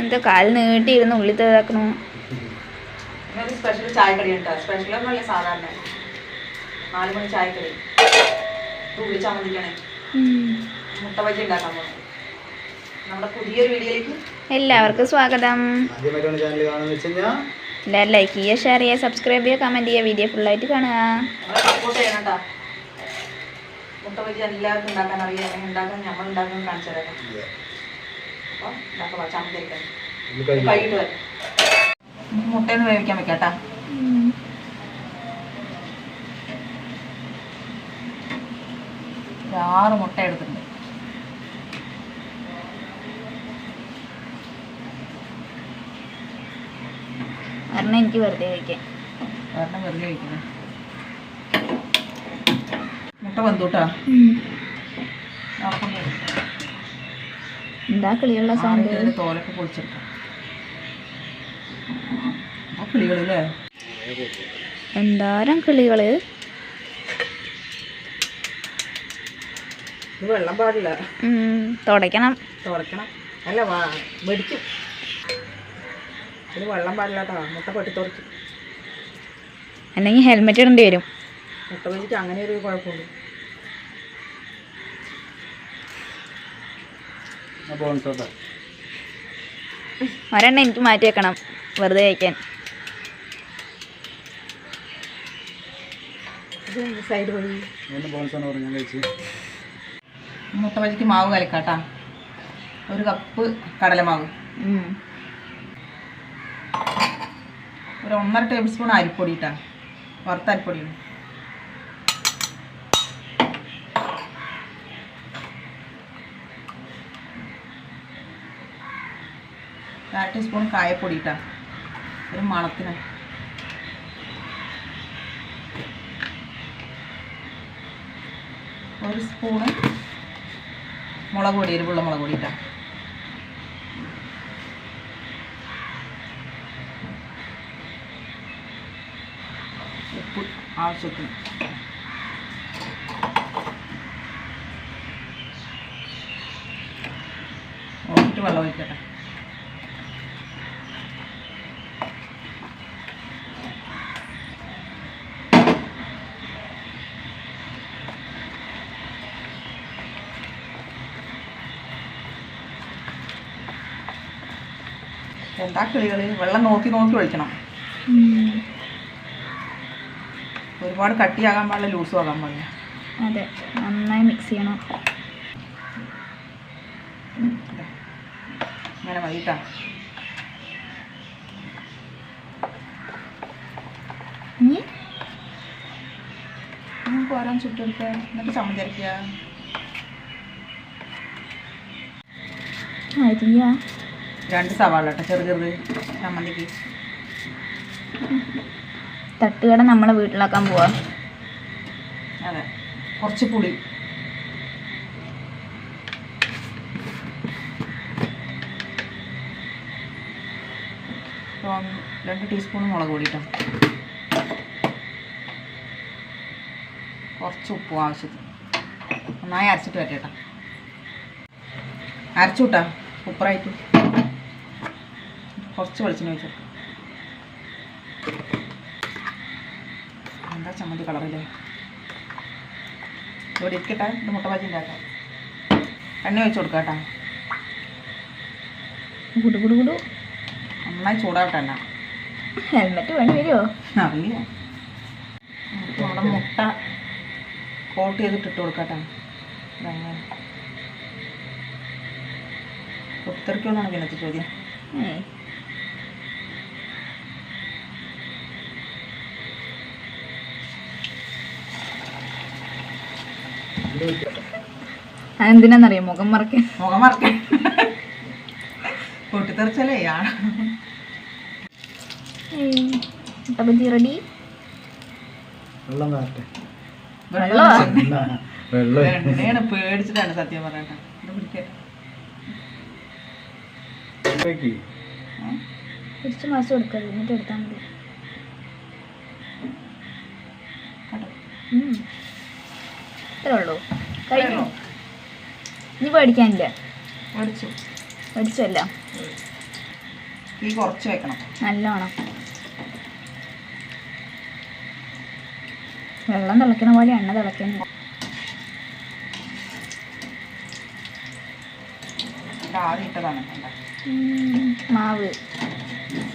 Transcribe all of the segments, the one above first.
എന്താ കാൽ നീട്ടിയിരുന്ന് ഉള്ളി തേക്കണു ഇന്നൊരു സ്പെഷ്യൽ ചായക്കടി ഉണ്ടോ സ്പെഷ്യൽ ഒന്നുമല്ല സാധാരണ. നാല് മണി ചായക്കടി. ഉള്ളി ചമ്മന്തിക്കണേ. മുട്ട ബജി ഉണ്ടാക്കാൻ പോകുന്നത് നമ്മുടെ പുതിയൊരു വീഡിയോയിലേക്ക് എല്ലാവർക്കും സ്വാഗതം. എല്ലാവരും ലൈക്ക് ചെയ്യുക ഷെയർ ചെയ്യുക സബ്സ്ക്രൈബ് ചെയ്യുക കമന്റ് ചെയ്യുക വീഡിയോ ഫുള്ളായിട്ട് കാണുക. സപ്പോർട്ട് ചെയ്യണം കേട്ടോ. മുട്ട ബജി എല്ലാവർക്കും ഉണ്ടാക്കാൻ അറിയാം. ഉണ്ടാക്കാൻ നമ്മൾ ഉണ്ടാക്കാൻ കാണിച്ചു തരാം. അപ്പോൾ ഉണ്ടാക്കാം ചമ്മന്തി കൈയിട്ട് വരാം. മുട്ടയൊന്ന് വേവിക്കാൻ വെക്കാം ആറ് മുട്ട എടുത്തിട്ടുണ്ട്. കാരണം എനിക്ക് വെറുതെ കഴിക്കാം കാരണം വെറുതെ കഴിക്കണം. മുട്ട വന്നൂട്ടാ എന്താ കിളിയുള്ള സൗണ്ട് തോലൊക്കെ പൊളിച്ചെടുക്കാം കിളികളില്ലേ? എന്താരം കിളികൾ? വെള്ളം പാടില്ല. തുടയ്ക്കണം. തുടയ്ക്കണം. അല്ല വാ വെടിക്കും ഇത് വെള്ളം പാടില്ല കേട്ടോ മുട്ട പൊട്ടി തുറക്കും അല്ലെങ്കിൽ ഹെൽമെറ്റ് ഇടേണ്ടി വരും. മുട്ട വെച്ചിട്ട് അങ്ങനെ ഒരു കുഴപ്പമുണ്ട്. ഒരെണ്ണം എനിക്ക് മാറ്റി വെക്കണം. വെറുതെ കഴിക്കാൻ. മുട്ട ബജിക്ക് മാവ് കലക്കാട്ടാ. ഒരു കപ്പ് കടലമാവ്. ഒരു ഒന്നര ടേബിൾ സ്പൂൺ അരിപ്പൊടി ഇട്ടാ വറുത്ത അരിപ്പൊടിയാണ്. അര ടീസ്പൂൺ കായപ്പൊടി ഒരു മണത്തിന്. ഒരു സ്പൂണ് മുളക് പൊടി എരിവുള്ള മുളക് പൊടി ഉപ്പ് ആവശ്യത്തിന്. എന്താ കിളികൾ വെള്ളം നോക്കി നോക്കി ഒഴിക്കണം. ഒരുപാട് കട്ടിയാകാൻ പാടില്ല ലൂസും ആകാൻ പാടില്ല. അതെ നന്നായി മിക്സ് ചെയ്യണം. അങ്ങനെ മതി കേട്ടോ നമുക്ക് ഓരോന്ന് ചുട്ടെടുക്കുക എന്നിട്ട് ചമ്മന്തി അരയ്ക്കുക അരിയ രണ്ട് സവാള കേട്ടോ ചെറു ചമ്മന്തിക്ക് തട്ടുകട നമ്മളെ വീട്ടിലാക്കാൻ പോവാ. അതെ. കുറച്ച് പുളി. രണ്ട് ടീസ്പൂൺ മുളക് പൊടി കേട്ടോ കുറച്ച് ഉപ്പും ആവശ്യത്തിന്. നന്നായി അരച്ചിട്ട് വരട്ടെ കേട്ടോ. അരച്ചു വിട്ടാ ഉപ്പറായിട്ട്. കുറച്ച് വെളിച്ചെണ്ണ ഒഴിച്ചു എന്താ ചമ്മന്തി കളറില്ലേ ഇവിടെ ഇരിക്കട്ടെ ഇത് മുട്ട ബാജി ഉണ്ടാക്കാം. എണ്ണ ഒഴിച്ചു കൊടുക്കാം കേട്ടോ. ഗുഡു ഗുഡു ഗുഡു. നന്നായി ചൂടാവട്ടെ എണ്ണ. ഹെൽമെറ്റ് വേണ്ടി വരുമോ അറിയില്ല. നമ്മുടെ മുട്ട കോട്ട് ചെയ്തിട്ട് ഇട്ട് കൊടുക്കട്ടെ ഇതങ്ങനെ. പിന്നത്തെ ചോദ്യം. ഏയ് അതെന്തിനാന്നറിയോ? മുഖം മറക്കേ മുഖം മറക്കേ പൊട്ടിത്തെറിച്ചല്ലേ മുട്ടബജി റെഡി വെള്ളം വെള്ളമാ? വെള്ളം പേടിച്ചിട്ടാണ് സത്യം പറയട്ടെ. തിരിച്ച് മാസം കൊടുക്കരുത് എന്നിട്ട് എടുത്താൽ മതി. ഇത്രേ ഉള്ളൂ കഴിഞ്ഞു? ഇനി പേടിക്കാനില്ല. മേടിച്ചു മേടിച്ചല്ല തീ കുറച്ച് വെക്കണം. നല്ലോണം. വെള്ളം തിളക്കണ പോലെ എണ്ണ? ഉം, മാവ്.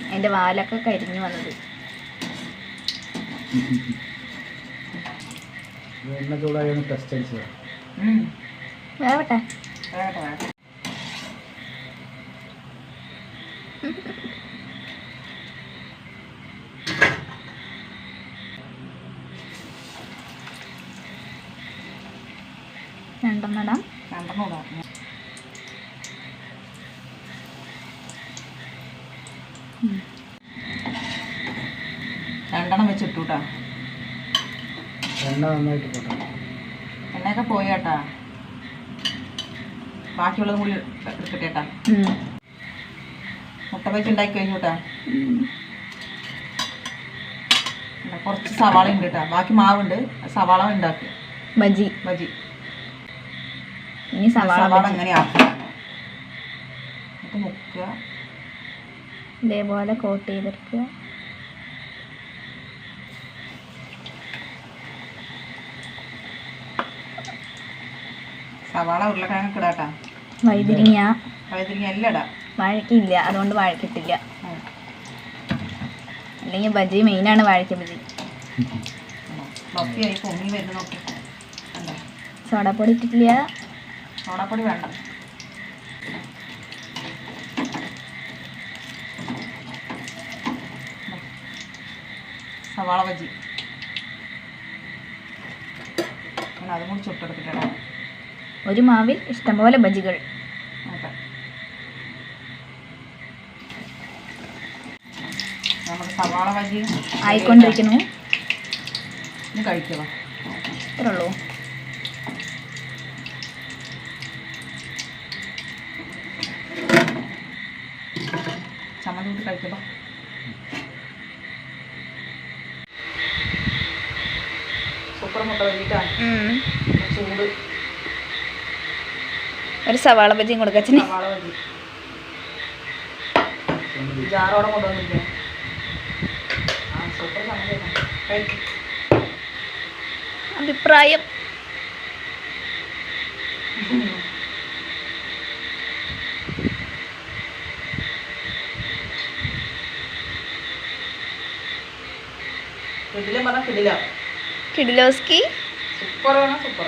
അതിന്റെ വാലൊക്കെ കരിഞ്ഞു വന്നത്. എണ്ണ ചൂടായി ഒന്ന് ടെസ്റ്റ് അടിച്ചത് ഉം. വേവട്ടെ. രണ്ടെണ്ണം ഇടാം രണ്ടെണ്ണം ഇടാം. രണ്ടെണ്ണം വെച്ചിട്ടു കേട്ടോ എണ്ണ നന്നായിട്ട് പൊട്ടണം. എണ്ണയൊക്കെ പോയി കേട്ടാ. ബാക്കിയുള്ളത് കൂടി എടുക്കട്ടെ കേട്ടാ. മുട്ട വെച്ച് ഉണ്ടാക്കി കഴിഞ്ഞു കേട്ടാ. ഇതാ കുറച്ച് സവാള ഉണ്ട് കേട്ടാ. ബാക്കി മാവുണ്ട്. സവാള ഉണ്ടാക്കി. ബജി ബജി ഇനി സവാള സവാള. അങ്ങനെ ആക്കുക എന്നിട്ട് മുക്കുക. ഇതേപോലെ കോട്ട് ചെയ്തെടുക്കുക. സവാള ഉരുളക്കിഴങ്ങൊക്കെ ഇടാട്ടാ. വൈതിരിങ്ങ വഴുതിരിങ്ങ എല്ലാം ഇടാം വാഴക്കില്ല അതുകൊണ്ട് വാഴക്കിട്ടില്ല. അല്ലെങ്കിൽ ബജി മെയിനാണ് വാഴക്ക ബജി സോഡാപ്പൊടി ഇട്ടിട്ടില്ല. സോഡാപ്പൊടി വേണ്ട. സവാള ബജി അതും കൂടി ചുട്ടെടുത്തിട്ടാ ഒരു മാവിൽ ഇഷ്ടംപോലെ ബജികൾ. സവാള ബജി ആയിക്കൊണ്ടിരിക്കുന്നു. ഇനി കഴിക്കുക ഇത്രേ ഉള്ളൂ. ചമ്മന്തി കൂട്ടി കഴിക്കുക സൂപ്പർ മുട്ട ബജിട്ടാ ചൂട്. ഒരു സവാള ബജിയും ചമ്മന്തിയാണ് കഴിക്കും അഭിപ്രായം. കിടിലം പറഞ്ഞാൽ കിടില. കിഡിലോസ്കി സൂപ്പർ വേണം സൂപ്പർ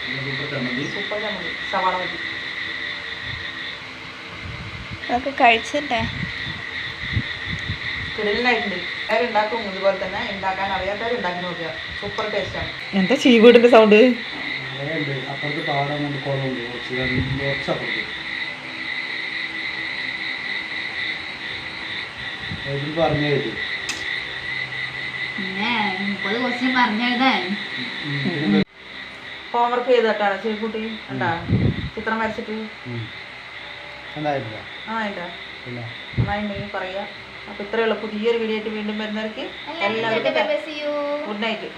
സൂപ്പർ ടേസ്റ്റാണ് എന്താ ചീവീടിന്റെ സൗണ്ട് ഉണ്ട് അപ്പുറത്ത് പാടം കൊണ്ട് കുളമുണ്ട് കുറച്ച് രണ്ട് കുറച്ചപ്പുറത്ത് ഇതിൽ പറഞ്ഞു കേട്ടു. മുപ്പത് ക്വസ്റ്റ്യൻ പറഞ്ഞെഴുതാൻ ഹോംവർക്ക് ചെയ്തിട്ടാണ്. ചീക്കുട്ടി ഉണ്ടാ ചിത്രം വരച്ചിട്ട്? ആ ഉണ്ടാ നന്നായിട്ടുണ്ടെങ്കിൽ പറയുക അപ്പോൾ ഇത്രയുള്ള പുതിയൊരു വീഡിയോ ആയിട്ട് വീണ്ടും വരുന്നവർക്ക് എല്ലാവർക്കും ഗുഡ് നൈറ്റ്